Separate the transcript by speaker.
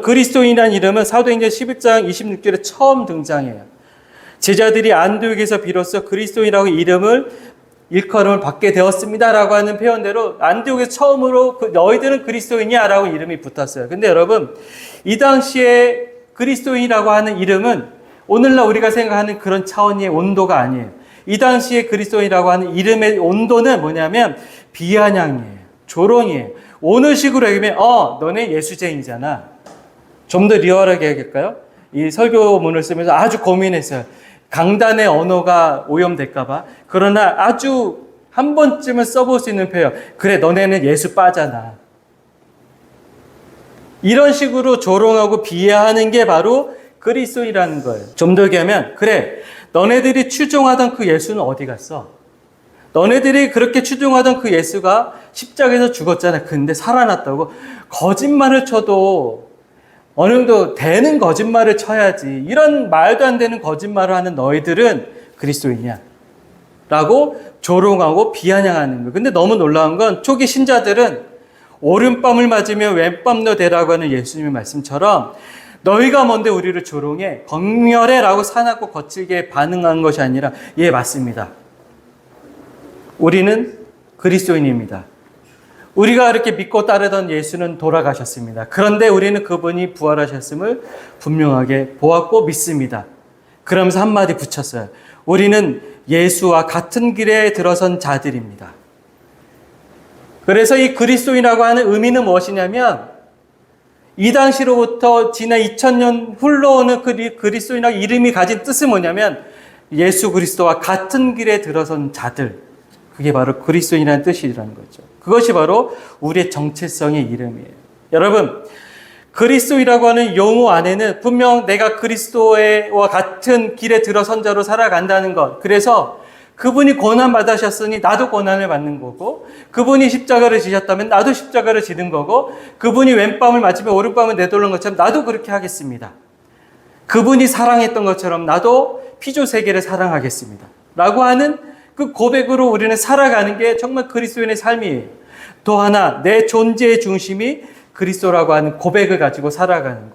Speaker 1: 그리스도인이라는 이름은 사도행전 11장 26절에 처음 등장해요. 제자들이 안디옥에서 비로소 그리스도인이라고 이름을 일컬음을 받게 되었습니다라고 하는 표현대로 안디옥에서 처음으로 그 너희들은 그리스도인이야라고 이름이 붙었어요. 근데 여러분 이 당시에 그리스도인이라고 하는 이름은 오늘날 우리가 생각하는 그런 차원의 온도가 아니에요. 이 당시에 그리스도인이라고 하는 이름의 온도는 뭐냐면 비아냥이에요. 조롱이에요. 오늘 식으로 얘기하면 어 너네 예수쟁이잖아. 좀 더 리얼하게 해야겠까요? 이 설교문을 쓰면서 아주 고민했어요. 강단의 언어가 오염될까봐. 그러나 아주 한 번쯤은 써볼 수 있는 표현. 그래, 너네는 예수 빠잖아. 이런 식으로 조롱하고 비하하는 게 바로 그리스도이라는 거예요. 좀 더 얘기하면, 그래, 너네들이 추종하던 그 예수는 어디 갔어? 너네들이 그렇게 추종하던 그 예수가 십자가에서 죽었잖아. 근데 살아났다고. 거짓말을 쳐도 어느 정도 되는 거짓말을 쳐야지. 이런 말도 안 되는 거짓말을 하는 너희들은 그리스도이냐? 라고 조롱하고 비아냥하는 거예요. 근데 너무 놀라운 건 초기 신자들은 오른밤을 맞으며 왼밤도 되라고 하는 예수님의 말씀처럼 너희가 뭔데 우리를 조롱해? 검열해 라고 사납고 거칠게 반응한 것이 아니라 예, 맞습니다. 우리는 그리스도인입니다. 우리가 이렇게 믿고 따르던 예수는 돌아가셨습니다. 그런데 우리는 그분이 부활하셨음을 분명하게 보았고 믿습니다. 그러면서 한마디 붙였어요. 우리는 예수와 같은 길에 들어선 자들입니다. 그래서 이 그리스도인이라고 하는 의미는 무엇이냐면 이 당시로부터 지난 2000년 흘러오는 그 그리스도인이라고 이름이 가진 뜻은 뭐냐면 예수 그리스도와 같은 길에 들어선 자들. 그게 바로 그리스도인이라는 뜻이라는 거죠. 그것이 바로 우리의 정체성의 이름이에요. 여러분, 그리스도이라고 하는 용어 안에는 분명 내가 그리스도와 같은 길에 들어선 자로 살아간다는 것. 그래서 그분이 고난 받으셨으니 나도 고난을 받는 거고, 그분이 십자가를 지셨다면 나도 십자가를 지는 거고, 그분이 왼밤을 맞으면 오른밤을 내돌는 것처럼 나도 그렇게 하겠습니다. 그분이 사랑했던 것처럼 나도 피조 세계를 사랑하겠습니다. 라고 하는 그 고백으로 우리는 살아가는 게 정말 그리스도인의 삶이에요. 또 하나, 내 존재의 중심이 그리스도라고 하는 고백을 가지고 살아가는 거예요.